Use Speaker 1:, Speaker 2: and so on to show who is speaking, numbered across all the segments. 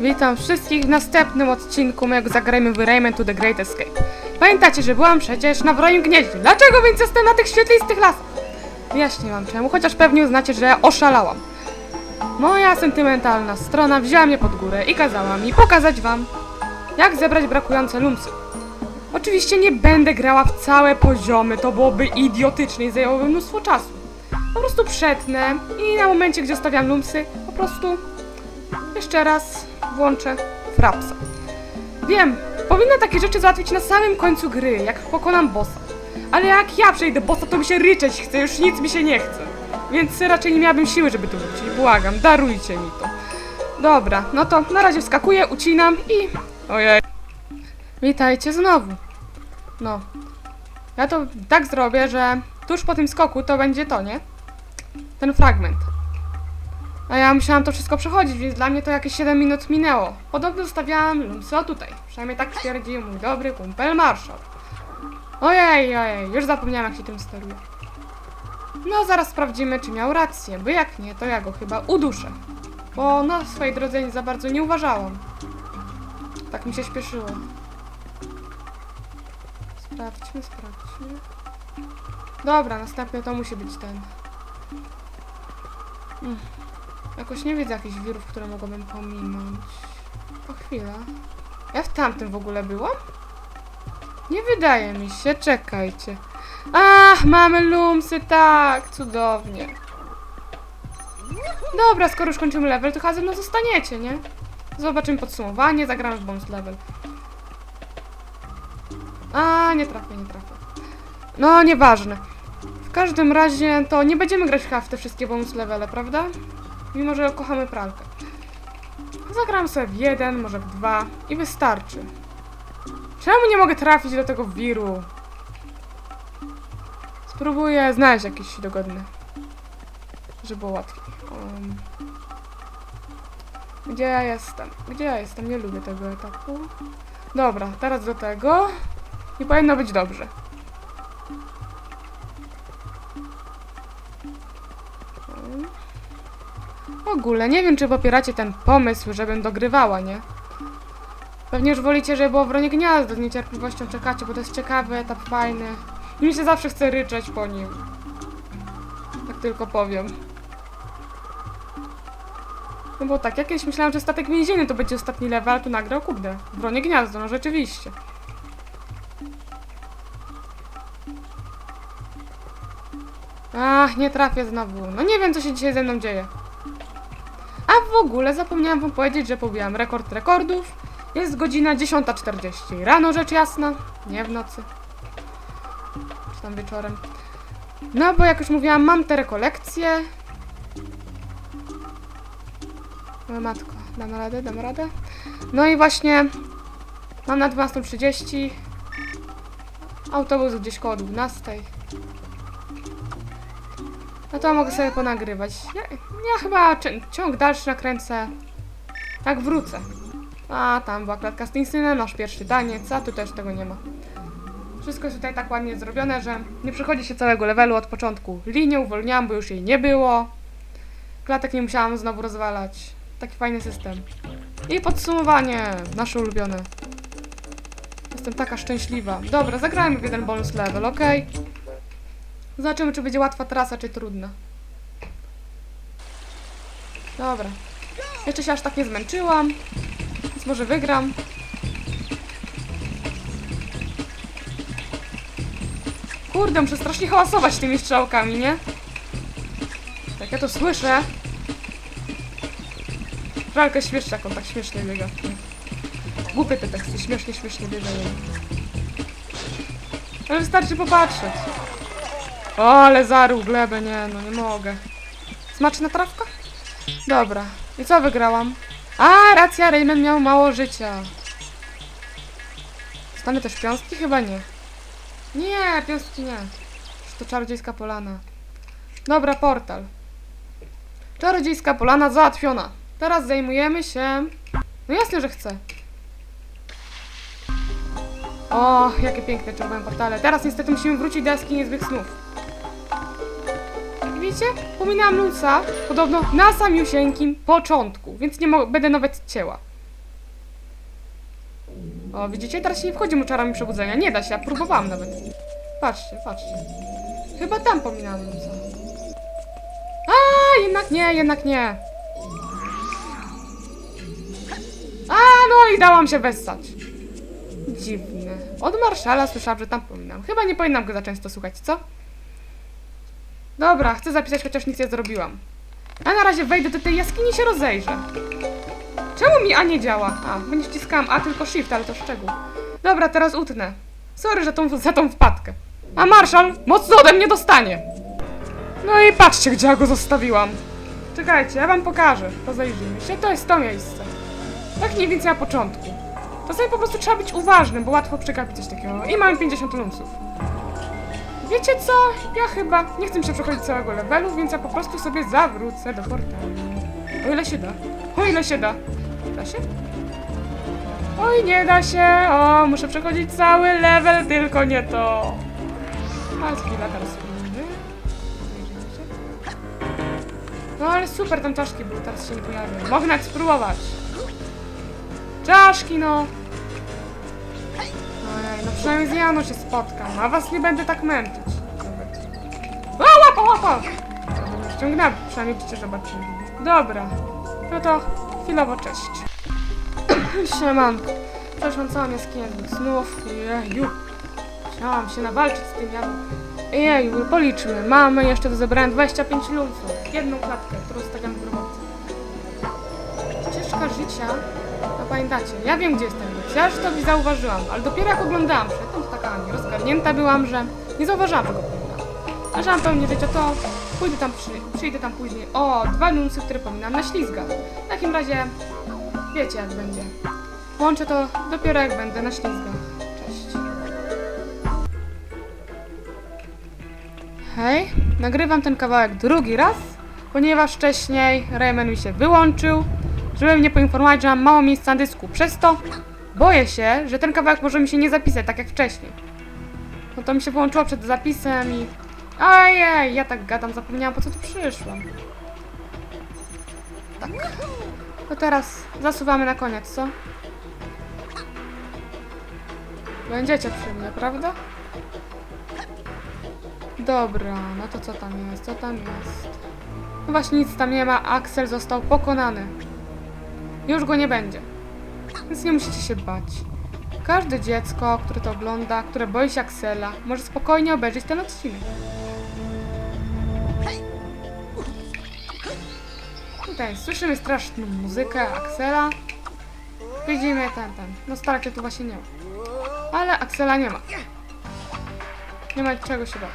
Speaker 1: Witam wszystkich w następnym odcinku mojego Zagrajmy w Rayman to the Great Escape. Pamiętacie, że byłam przecież na Wronim Gnieździe. Dlaczego więc jestem na tych świetlistych lasach? Wyjaśnię wam czemu, chociaż pewnie uznacie, że oszalałam. Moja sentymentalna strona wzięła mnie pod górę i kazała mi pokazać wam, jak zebrać brakujące lumsy. Oczywiście nie będę grała w całe poziomy, to byłoby idiotyczne i zajęłoby mnóstwo czasu. Po prostu przetnę i na momencie, gdzie stawiam lumsy, po prostu jeszcze raz włączę frapsa. Wiem, powinna takie rzeczy załatwić na samym końcu gry, jak pokonam bossa. Ale jak ja przejdę bossa, to mi się ryczeć chce, już nic mi się nie chce. Więc raczej nie miałabym siły, żeby tu wrócić. Błagam, darujcie mi to. Dobra, no to na razie wskakuję, ucinam i... Ojej. Witajcie znowu. No. Ja to tak zrobię, że tuż po tym skoku to będzie to, nie? Ten fragment. A ja musiałam to wszystko przechodzić, więc dla mnie to jakieś 7 minut minęło. Podobno zostawiałam lumsy o tutaj. Przynajmniej tak twierdził mój dobry kumpel Marshall. Ojej, ojej, już zapomniałam jak się tym steruje. No, zaraz sprawdzimy, czy miał rację, bo jak nie, to ja go chyba uduszę. Bo na swojej drodze za bardzo nie uważałam. Tak mi się śpieszyło. Sprawdźmy, sprawdźmy. Dobra, następny to musi być ten. Mm. Jakoś nie widzę jakichś wirów, które mogłabym pominąć. O chwilę. Ja w tamtym w ogóle byłam? Nie wydaje mi się, czekajcie. Ach, mamy lumsy, tak, cudownie. Dobra, skoro już kończymy level, to chyba ze mną zostaniecie, nie? Zobaczymy podsumowanie, zagramy w bonus level. A, nie trafię, nie trafię. No, nieważne. W każdym razie to nie będziemy grać w te wszystkie bonus levele, prawda? Mimo, że kochamy pralkę. Zagram sobie w jeden, może w dwa i wystarczy. Czemu nie mogę trafić do tego wiru? Spróbuję znaleźć jakiś dogodny. Żeby było łatwiej. Um. Gdzie ja jestem? Gdzie ja jestem? Nie lubię tego etapu. Dobra, teraz do tego. I powinno być dobrze. W ogóle nie wiem, czy popieracie ten pomysł, żebym dogrywała, nie? Pewnie już wolicie, żeby było Wronie Gniazdo, z niecierpliwością czekacie, bo to jest ciekawy etap, fajny. I mi się zawsze chce ryczeć po nim. Tak tylko powiem. No bo tak, jakieś myślałam, że statek więzienny to będzie ostatni level, a tu nagrał, kurde, w Wronie Gniazdo, no rzeczywiście. Ach, nie trafię znowu. No nie wiem, co się dzisiaj ze mną dzieje. W ogóle zapomniałam wam powiedzieć, że pobiłam rekord rekordów. Jest godzina 10.40. Rano rzecz jasna, nie w nocy. Czy tam wieczorem. No bo jak już mówiłam, mam te rekolekcje. O matko, dam radę, dam radę. No i właśnie mam na 12.30. Autobus gdzieś koło 12. No to mogę sobie ponagrywać. Ja, ja chyba ciąg dalszy nakręcę. Jak wrócę. A, tam była klatka z Tinsynem, nasz pierwszy taniec, a tu też tego nie ma. Wszystko jest tutaj tak ładnie zrobione, że nie przechodzi się całego levelu od początku. Linię uwolniłam, bo już jej nie było. Klatek nie musiałam znowu rozwalać. Taki fajny system. I podsumowanie, nasze ulubione. Jestem taka szczęśliwa. Dobra, zagrajmy w jeden bonus level, ok? Zobaczymy, czy będzie łatwa trasa, czy trudna. Dobra. Jeszcze się aż tak nie zmęczyłam. Więc może wygram. Kurde, muszę strasznie hałasować tymi strzałkami, nie? Tak, ja to słyszę. Żalkę śmiesznie, jak on tak śmiesznie biega. Głupie te teksty, śmiesznie, śmiesznie biegają. Ale wystarczy popatrzeć. O, ale zarył glebę, nie, no nie mogę. Smaczna trawka? Dobra. I co wygrałam? A, racja, Rayman miał mało życia. Stanę też piąstki? Chyba nie. Nie, piąstki nie. To czarodziejska polana. Dobra, portal. Czarodziejska polana załatwiona. Teraz zajmujemy się... No jasne, że chcę. O, jakie piękne czerwone portale. Teraz niestety musimy wrócić do jaskini złych snów. Widzicie? Pominęłam Luca podobno na samiusieńkim początku, więc nie będę nawet cięła. O, widzicie? Teraz się nie wchodzi mu czarami przebudzenia. Nie da się, ja próbowałam nawet. Patrzcie, patrzcie. Chyba tam pominąłem co. A, jednak nie, jednak nie. A, no i dałam się wessać. Dziwne. Od Marszala słyszałam, że tam pominam. Chyba nie powinnam go za często słuchać, co? Dobra, chcę zapisać, chociaż nic nie zrobiłam. A na razie wejdę do tej jaskini i się rozejrzę. Czemu mi A nie działa? A, bo nie wciskałam A, tylko Shift, ale to szczegół. Dobra, teraz utnę. Sorry że tą, za tą wpadkę. A Marszal mocno ode mnie dostanie. No i patrzcie, gdzie ja go zostawiłam. Czekajcie, ja wam pokażę. Rozejrzyjmy się. To jest to miejsce. Tak mniej więcej na początku. Czasami po prostu trzeba być uważnym, bo łatwo przegapić coś takiego. I mamy 50 lumsów. Wiecie co? Ja chyba nie chcę się przechodzić całego levelu, więc ja po prostu sobie zawrócę do portalu. O ile się da. O ile się da. Da się? Oj, nie da się. O, muszę przechodzić cały level, tylko nie to. A chwila, teraz. No ale super, tam czaszki były, teraz się nie pojawią. Mogę nawet spróbować. Czaszki, no. Ojej, no przynajmniej z Janą się spotkam, a was nie będę tak męczyć. O, łapa, łapa! Dobra, ściągnę, przynajmniej byście zobaczyli. Dobra, no to chwilowo cześć. Siemanko. Przeszłam całą jaskinię znów. Jeju. Chciałam się nawalczyć z tym jadłem. Jeju, policzmy. Mamy jeszcze do zebrania 25 lumsów. Jedną klatkę, którą stawiam w grobowcu. Ścieżka życia. No pamiętacie, ja wiem gdzie jest ten lód. Ja już to zauważyłam, ale dopiero jak oglądałam przedtem, to taka nierozgarnięta byłam, że nie zauważyłam, że go pominam. A że mam pełnię życia, to pójdę tam, przy, przyjdę tam później. O, dwa lumsy, które pominam na ślizga. W takim razie wiecie jak będzie. Łączę to dopiero jak będę na ślizgach. Cześć. Hej, nagrywam ten kawałek drugi raz, ponieważ wcześniej Rayman mi się wyłączył, żeby mnie poinformować, że mam mało miejsca na dysku. Przez to boję się, że ten kawałek może mi się nie zapisać, tak jak wcześniej. No to mi się wyłączyło przed zapisem i... Ajej, ja tak gadam, zapomniałam po co tu przyszłam. Tak. To teraz zasuwamy na koniec, co? Będziecie przy mnie, prawda? Dobra, no to co tam jest? Co tam jest? No właśnie nic tam nie ma, Axel został pokonany. Już go nie będzie. Więc nie musicie się bać. Każde dziecko, które to ogląda, które boi się Axela, może spokojnie obejrzeć ten odcinek. Tutaj słyszymy straszną muzykę Axela. Widzimy ten, ten. No starcie tu właśnie nie ma. Ale Axela nie ma. Nie ma czego się bać.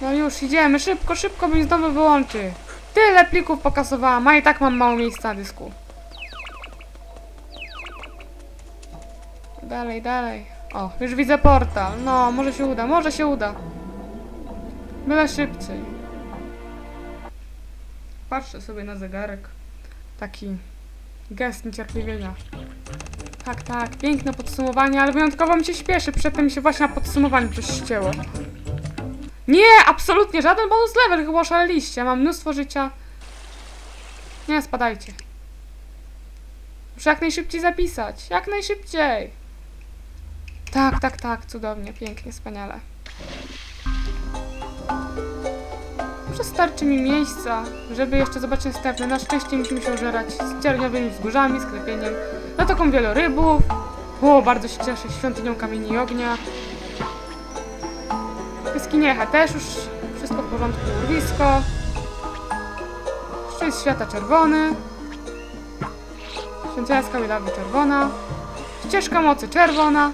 Speaker 1: No już idziemy, szybko, szybko, mi znowu wyłączy. Tyle plików pokasowałam, a i tak mam mało miejsca na dysku. Dalej, dalej. O, już widzę portal. No, może się uda, może się uda. Byle szybciej. Patrzę sobie na zegarek. Taki gest niecierpliwienia. Tak, tak, piękne podsumowanie, ale wyjątkowo mi się śpieszy. Przedtem się właśnie na podsumowaniu coś ścięło. Nie, absolutnie żaden bonus level, chyba oszaleliście. Mam mnóstwo życia. Nie, spadajcie. Muszę jak najszybciej zapisać. Jak najszybciej. Tak, tak, tak, cudownie, pięknie, wspaniale. Może starczy mi miejsca, żeby jeszcze zobaczyć następne. Na szczęście musimy się użerać z cierniowymi wzgórzami, sklepieniem, zatoką wielorybów. O, bardzo się cieszę, świątynią kamieni i ognia. Jaskiniecha też już wszystko w porządku, urwisko. Szczyt świata czerwony. Świątynia skały lawy czerwona. Ścieżka mocy czerwona.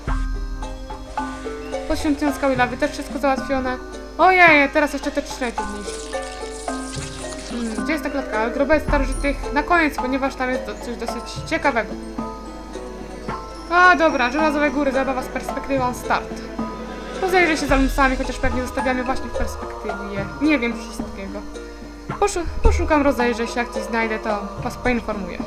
Speaker 1: Pod świątynią skały lawy też wszystko załatwione. Ojej, teraz jeszcze te trzy najtrudniejsze. Hmm, gdzie jest ta klatka? Ale starożytnych na koniec, ponieważ tam jest coś dosyć ciekawego. A dobra, żelazowe góry, zabawa z perspektywą start. Rozejrzę się za lumsami, chociaż pewnie zostawiamy właśnie w perspektywie. Nie wiem wszystkiego. Poszu poszukam, rozejrzę się, jak coś znajdę, to was poinformuję.